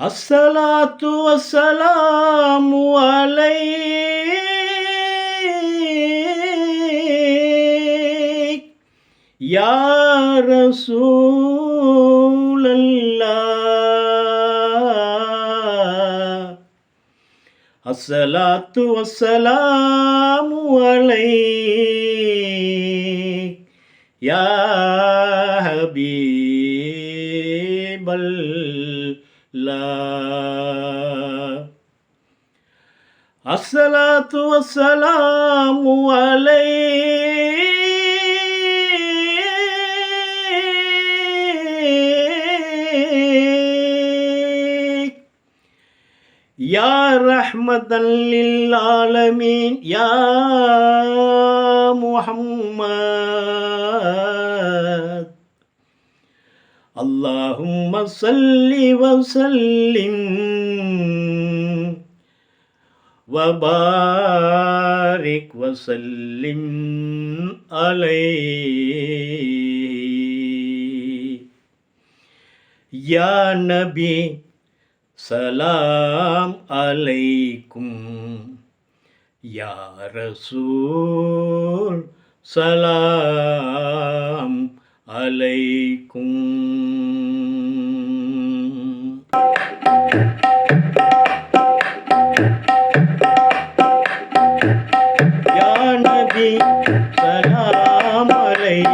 அஸ்ஸலாத்து வசலாமு அலை யார சூழல்லா அஸ்ஸலாத்து வசலாமு அலை யா الصلاة والسلام عليك. يا رحمة للعالمين يا محمد. اللهم صل وسلم وبارك وسلم عليه يا نبي سلام عليكم يا رسول سلام عليكم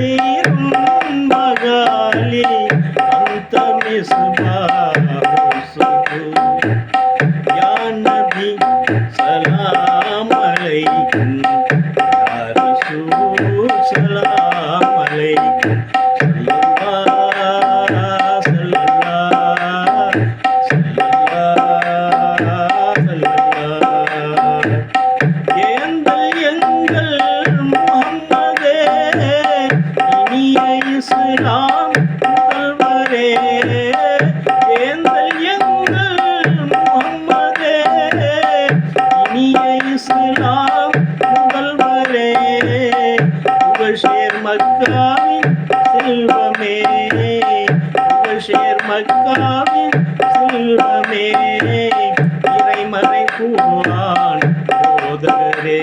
خير المغالي أنت مصباح الصدور يا نبي سلام عليكم புகழ்ஷேர் மக்காவின் செல்வமே. புகழ்ஷேர் மக்காவின் செல்வமே. இறைமறை கூறான் போதரே